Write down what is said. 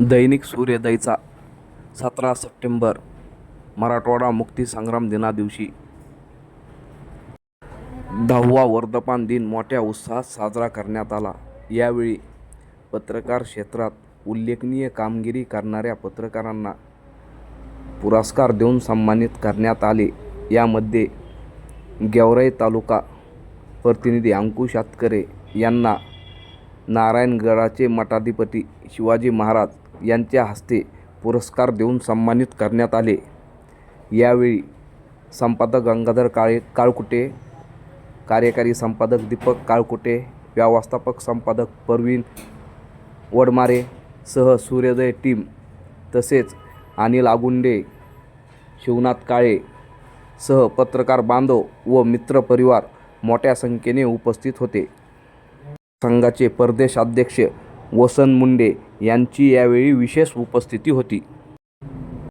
दैनिक सूर्योदयचा सतरा सप्टेंबर मराठवाडा मुक्तीसंग्राम दिनादिवशी. दहावा वर्धमान दिन मोठ्या उत्साहात साजरा करण्यात आला. यावेळी पत्रकार क्षेत्रात उल्लेखनीय कामगिरी करणाऱ्या पत्रकारांना पुरस्कार देऊन सन्मानित करण्यात आले. यामध्ये गेवराई तालुका प्रतिनिधी अंकुश आतकरे यांना नारायणगडाचे मठाधिपती शिवाजी महाराज यांच्या हस्ते पुरस्कार देऊन सन्मानित करण्यात आले. यावेळी संपादक गंगाधर काळे काळकुटे कार्यकारी संपादक दीपक काळकुटे व्यवस्थापक संपादक परवीन वडमारे सह सूर्योदय टीम तसेच अनिल आगुंडे शिवनाथ काळे सह पत्रकार बांधव व मित्रपरिवार मोठ्या संख्येने उपस्थित होते. संघाचे प्रदेशाध्यक्ष वसंत मुंडे यांची यावेळी विशेष उपस्थिती होती.